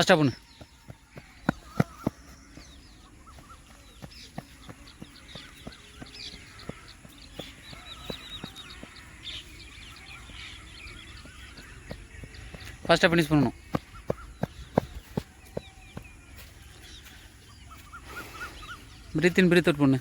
ஃபாஸ்ட்டாக பண்ணு ஃபாஸ்ட்டாக ஃபினிஷ் பண்ணணும். பிரீத் இன் பிரீத் அவுட் பண்ணு.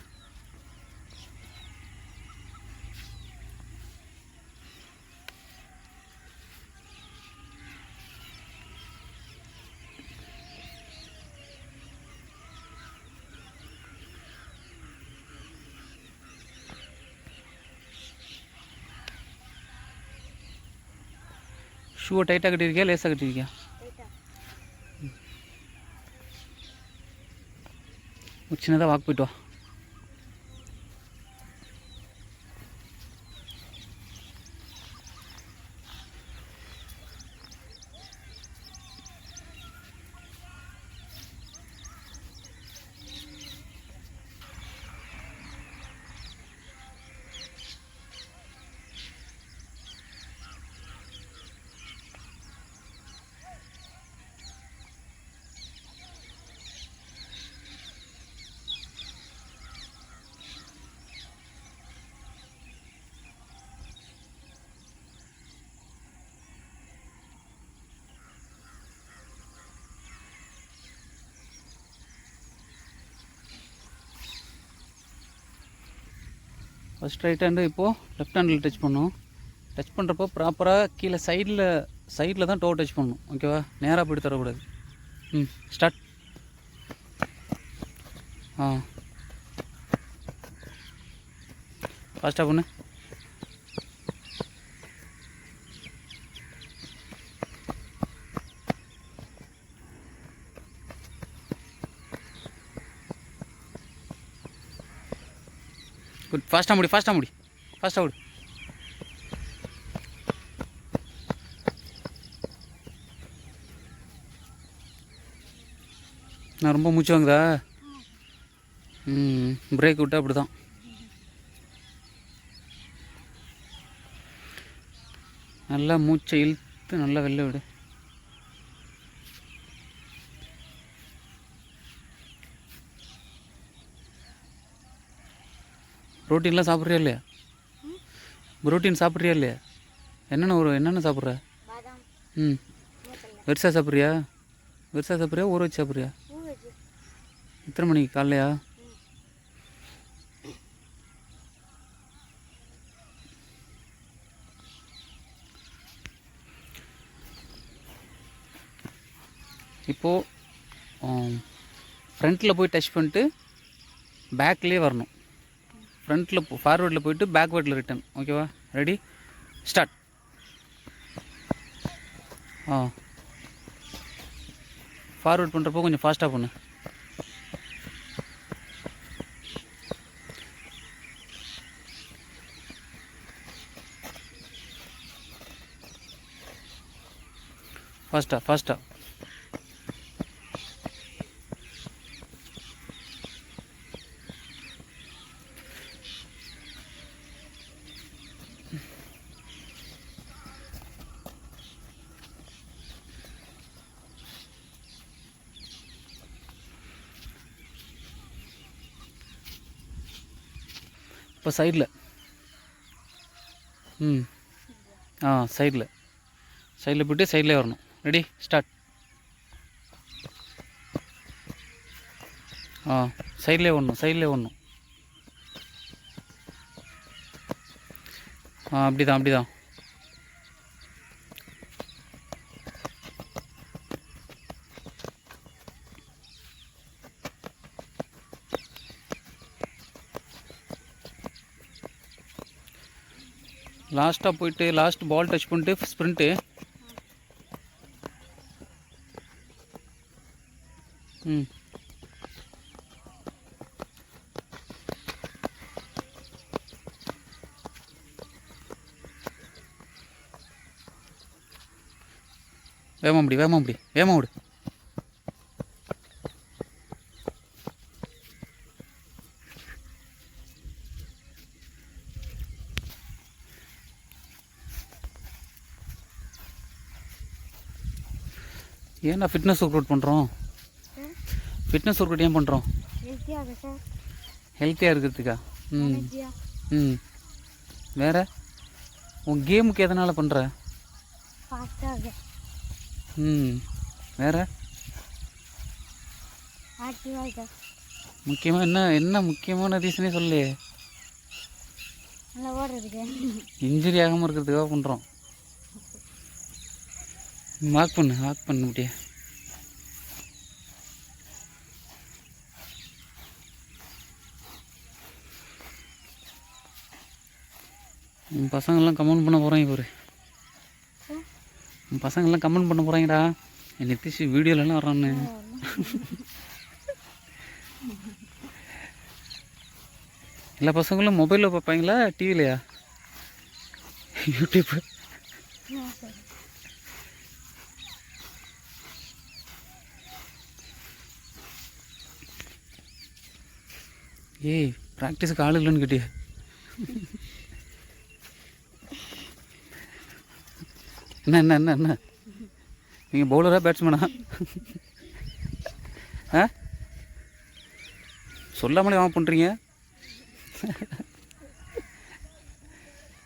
ஷூவை டைட்டாக கட்டியிருக்கியா லேசாக கட்டியிருக்கியா? சின்னதாக வாக் போயிட்டு வா. ஃபஸ்ட் ரைட் ஹேண்டு இப்போது லெஃப்ட் ஹேண்டில் டச் பண்ணும் டச் பண்ணுறப்போ ப்ராப்பராக கீழே சைடில் சைடில் தான் டோ டச் பண்ணணும். ஓகேவா நேராக போய்ட்டு தரக்கூடாது. ம் ஸ்டார்ட் ஆ. ஃபாஸ்ட்டாக பண்ணு. குட் ஃபாஸ்ட்டாக முடி ஃபாஸ்ட்டாக முடி. ஃபாஸ்ட்டாக விடு நான் ரொம்ப மூச்சு வாங்குதா? ம் பிரேக் விட்டால் அப்படி தான் நல்லா மூச்சை இழுத்து நல்லா வெளில விடு. ப்ரோட்டீன்லாம் சாப்பிட்றியா இல்லையா? ப்ரோட்டீன் சாப்பிட்றியா இல்லையா? என்னென்ன ஒரு என்னென்ன சாப்பிட்ற? ம். வெரிசா சாப்பிட்றியா? வெரிசா சாப்பிட்றியா? ஊற வச்சு சாப்பிட்றியா? எத்தனை மணிக்கு? காலையா இப்போது ஃப்ரண்ட்டில் போய் டச் பண்ணிட்டு பேக்லேயே வரணும். ஃப்ரண்ட்டில் ஃபார்வேர்டில் போயிட்டு பேக்வேர்டில் ரிட்டன் ஓகேவா ரெடி ஸ்டார்ட் ஆ. ஃபார்வேர்ட் பண்ணுறப்போ கொஞ்சம் ஃபாஸ்ட்டாக பண்ணு. ஃபாஸ்ட்டாக ஃபாஸ்ட்டாக இப்போ சைடில். ம். ஆ சைடில். சைடில் போயிட்டு சைடில் வரணும். Ready start. ஆ சைட்லேயே வரணும் சைட்லேயே வரணும். ஆ அப்படி தான் அப்படி தான் லாஸ்ட்டாக போயிட்டு லாஸ்ட் பால் டச் பண்ணிட்டு ஸ்ப்ரிண்ட்டு ம். வேகமாக முடி வேமா முடி வேமா விடு ஏன்னா ஃபிட்னஸ் ஒர்க் அவுட் பண்ணுறோம் ஃபிட்னஸ் ஒர்க் அவுட் ஏன் பண்ணுறோம் ஹெல்த்தியாக இருக்கிறதுக்கா? ம். ம். வேற? உன் கேமுக்கு எதனால் பண்ணுற ம். வேற? முக்கியமாக என்ன என்ன முக்கியமான ரீசனே சொல்லு இன்ஜுரி ஆகாமல் இருக்கிறதுக்காக பண்ணுறோம் வாக் பண்ணு வாக் பண்ண முடியா உன் பசங்கள்லாம் கமெண்ட் பண்ண போகிறாங்க இவர். உன் பசங்கள்லாம் கமெண்ட் பண்ண போகிறாங்கடா என் நித்திஷ் வீடியோலலாம் வரான்னு எல்லா பசங்களும் மொபைலில் பார்ப்பாங்களா டிவிலையா யூடியூப். ஏய் ப்ராக்டிஸுக்கு ஆள் இல்லைன்னு கேட்டியா. என்ன என்ன என்ன என்ன? நீங்கள் பவுலராக பேட்ஸ்மேனா ஆ? சொல்லாமலே வாங்க பண்ணுறீங்க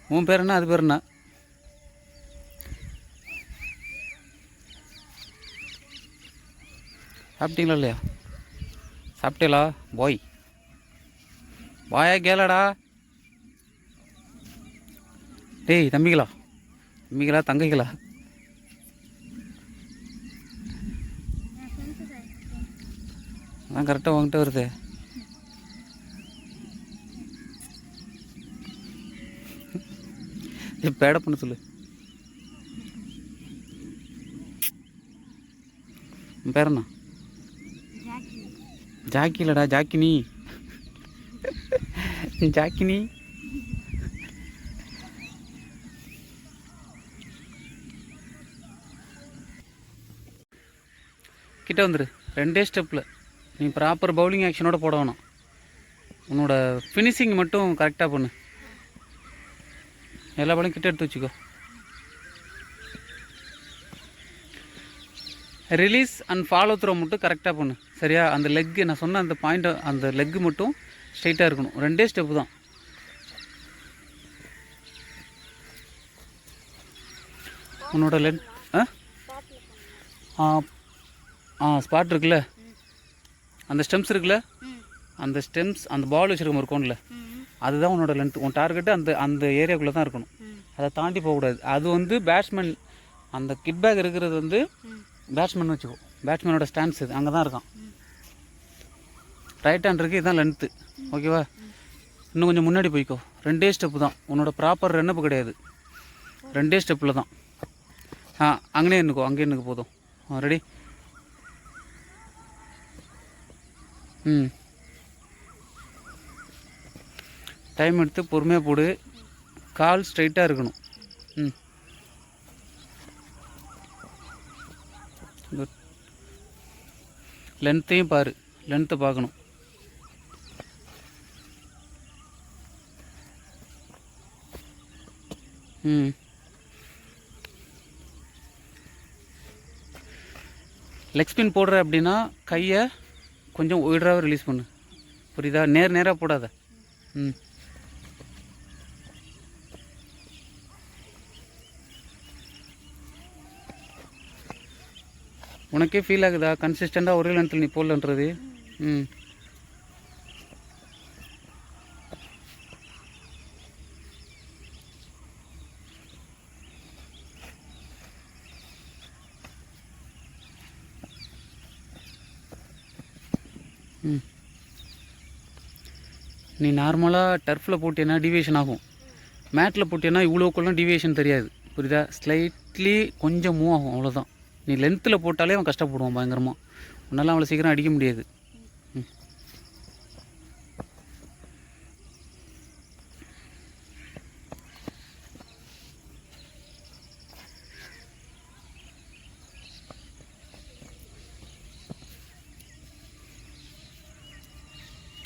உன் பேர் என்ன அது பேர் என்ன? சாப்பிட்டீங்களா இல்லையா? சாப்பிட்டீங்களா? பாய். வாயா கேளடா. டேய் தம்பிகளா? தம்பிகளா தங்கைகளா? அதான் கரெக்டாக உங்ககிட்ட வருது. பேட பண்ண சொல்லு. பேர் என்ன? ஜாக்கி. ஜாக்கி இல்லடா ஜாக்கினி. கிட்ட வந்துரு. ரெண்டே ஸ்டெப்பில் நீ ப்ராப்பர் பவுலிங் ஆக்ஷனோட போட வேணும். உன்னோட ஃபினிஷிங் மட்டும் கரெக்டாக பண்ணு. எல்லா படம் கிட்ட எடுத்து வச்சுக்கோ. ரிலீஸ் அண்ட் ஃபாலோ த்ரோ மட்டும் கரெக்டாக பண்ணு. சரியா? அந்த லெக்கு நான் சொன்ன அந்த பாயிண்ட் அந்த லெக்கு மட்டும் ஸ்ட்ரைட்டாக இருக்கணும். ரெண்டே ஸ்டெப்பு தான். உன்னோட லென்த் ஆ? ஆ ஸ்பாட் இருக்குல்ல? அந்த ஸ்டெம்ஸ் இருக்குல்ல? அந்த ஸ்டெம்ஸ் அந்த பால் வச்சுருக்க ஒரு கோனில் அதுதான் உன்னோட லென்த் உன் டார்கெட்டு அந்த அந்த ஏரியாக்குள்ளே தான் இருக்கணும். அதை தாண்டி போகக்கூடாது. அது வந்து பேட்ஸ்மேன் அந்த கிட் பேக் இருக்கிறது வந்து பேட்ஸ்மேன் வச்சுக்கோ. பேட்ஸ்மேனோட ஸ்டாண்ட்ஸ் இது. அங்கே தான் இருக்கான். ரைட் ஹேண்ட் இருக்குது இதுதான் லென்த்து ஓகேவா இன்னும் கொஞ்சம் முன்னாடி போய்க்கோ. ரெண்டே ஸ்டெப்பு தான். உன்னோட ப்ராப்பர் ரன்னப்பு கிடையாது. ரெண்டே ஸ்டெப்பில் தான். ஆ அங்கனே இருந்துக்கோ அங்கே இருந்துக்கு போதும். ரெடி ம். டைம் எடுத்து பொறுமையாக போடு. கால் ஸ்ட்ரைட்டாக இருக்கணும். ம். லென்த்தையும் பாரு. லென்த்தை பார்க்கணும். ம். லெக் ஸ்பின் போடுற அப்படின்னா கையை கொஞ்சம் ஒய்டராக ரிலீஸ் பண்ணு. புரியுதா? நேர் நேராக போடாத. ம். உனக்கே ஃபீல் ஆகுதா? கன்சிஸ்டண்டாக ஒரே லென்த்தில் நீ போடலன்றது. ம். நீ நார்மலாக டர்ஃபில் போட்டீங்கன்னா டிவியேஷன் ஆகும். மேட்டில் போட்டீங்கன்னா இவ்வளோக்குள்ளே டிவியேஷன் தெரியாது. புரியுதா? ஸ்லைட்லி கொஞ்சம் மூவ் ஆகும் அவ்வளோதான் நீ லென்த்தில் போட்டாலே அவன் கஷ்டப்படுவான் பயங்கரமாக உன்னால் அவளை சீக்கிரம் அடிக்க முடியாது.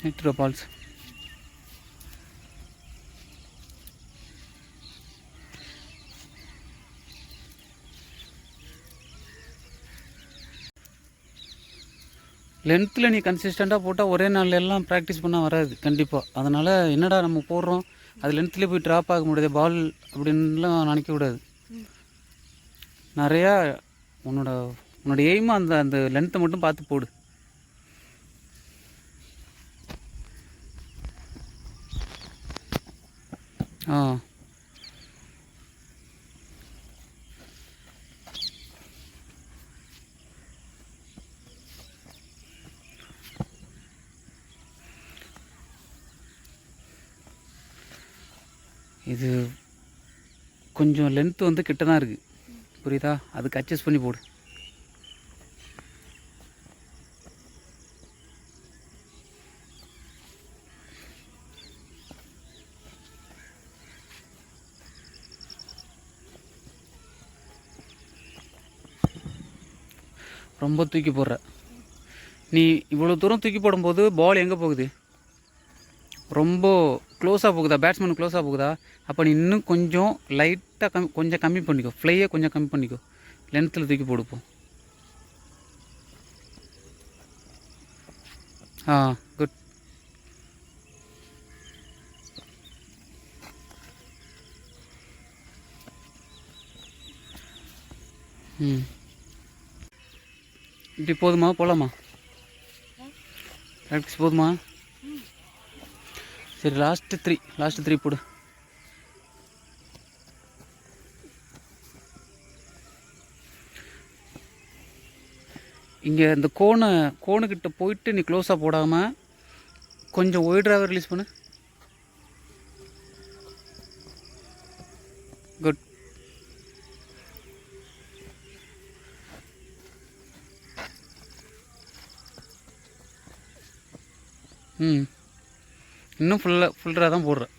Hector balls. லென்த்தில் நீ கன்சிஸ்டண்ட்டாக போட்டால் ஒரே நாள்ல எல்லாம் ப்ராக்டிஸ் பண்ணால் வராது கண்டிப்பாக அதனால் என்னடா நம்ம போடுறோம் அது லென்த்லேயே போய் ட்ராப் ஆக முடியாது பால் அப்படின்லாம் நினைக்க கூடாது. நிறையா உன்னோட உன்னோட எய்மை அந்த அந்த லென்த்தை மட்டும் பார்த்து போடு. ஆ. இது கொஞ்சம் லென்த்து வந்து கிட்ட தான் இருக்குது புரியுதா? அதுக்கு அட்ஜஸ்ட் பண்ணி போடு. ரொம்ப தூக்கி போடுற. நீ இவ்வளோ தூரம் தூக்கி போடும்போது பால் எங்கே போகுது? ரொம்ப க்ளோஸாக போகுதா? பேட்ஸ்மேன் க்ளோஸாக போகுதா? அப்போ நீ இன்னும் கொஞ்சம் லைட்டாக கம் கொஞ்சம் கம்மி பண்ணிக்கோ. ஃப்ளையை கொஞ்சம் கம்மி பண்ணிக்கோ. லென்த்தில் தூக்கி போடுப்போம் ஆ குட் ம். இப்படி போதுமா? போகலாமா ப்ராக்டிஸ் போதுமா? சரி லாஸ்ட்டு த்ரீ லாஸ்ட்டு த்ரீ போடு. இங்கே இந்த கோனை கோனுக்கிட்ட போயிட்டு நீ க்ளோஸாக போடாமல் கொஞ்சம் ஒய்டராகவே ரிலீஸ் பண்ணு. குட் ம். இன்னும் ஃபுல்லாக ஃபுல்லராக தான் போடுறேன்.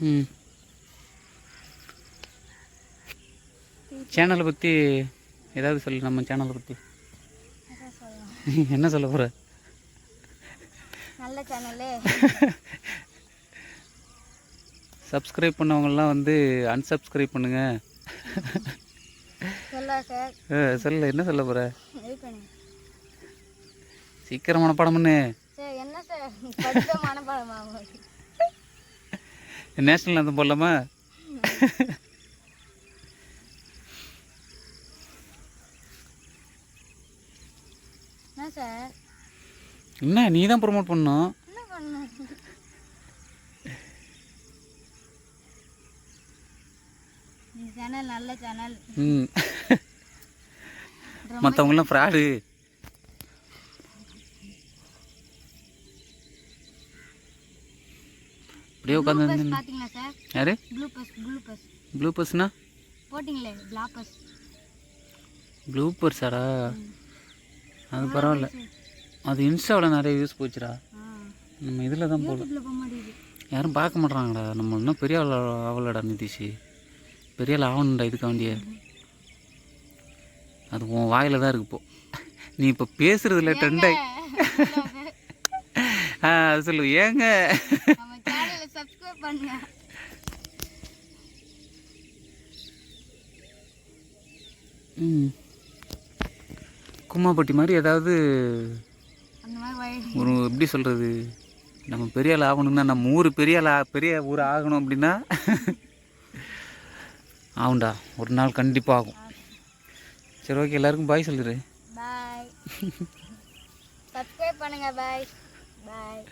ம். சேனலை பற்றி ஏதாவது சொல்லு நம்ம சேனலை பற்றி என்ன சொல்ல போகிற நல்ல சேனலு சப்ஸ்கிரைப் பண்ணவங்கெல்லாம் வந்து unsubscribe பண்ணுங்க. சொல்லா என்ன சொல்ல பண்ணுங்க சீக்கிரம் மனப்பாடம் பண்ணு. நேஷ்னல் அந்த போடலாமா? என்ன நீ தான் ப்ரொமோட் பண்ணணும் என்ன பண்ணணும் இந்த சேனல் நல்ல சேனல். ம். மற்றவங்களாம் ஃப்ராடு அப்படியே உட்காந்து பார்த்தீங்களா சார் யாரு? Blue bus blue bus blue பர்ஸ்னா போட்டிங்களே பிளாக் பஸ் ப்ளூ பர்ஸாடா அது பரவாயில்ல அது இன்ஸ்டாவில் நிறைய யூஸ் போச்சுடா. நம்ம இதில் தான் போகல யாரும் பார்க்க மாட்றாங்கடா. நம்ம இன்னும் பெரிய ஆகலடா நிதிஷ். பெரிய ஆள் ஆகணும்டா இதுக்கு வேண்டிய அது உன் வாயில தான் இருக்கு இப்போ நீ இப்போ பேசுறதுல ட்ரெண்டாகி ஆ அது சொல்லு. ஏங்க? கும்மாப்பட்டி மாதிரி ஏதாவது ஒரு எப்படி சொல்கிறது நம்ம பெரிய ஆள் ஆகணும்னா நம்ம ஊர் பெரிய ஆள் பெரிய ஊர் ஆகணும் அப்படின்னா ஆகும்டா ஒரு நாள் கண்டிப்பாக ஆகும் சரி ஓகே எல்லாருக்கும் பாய் சொல்லிடு. பாய் சப்ஸ்கிரைப் பண்ணுங்க பாய் பாய்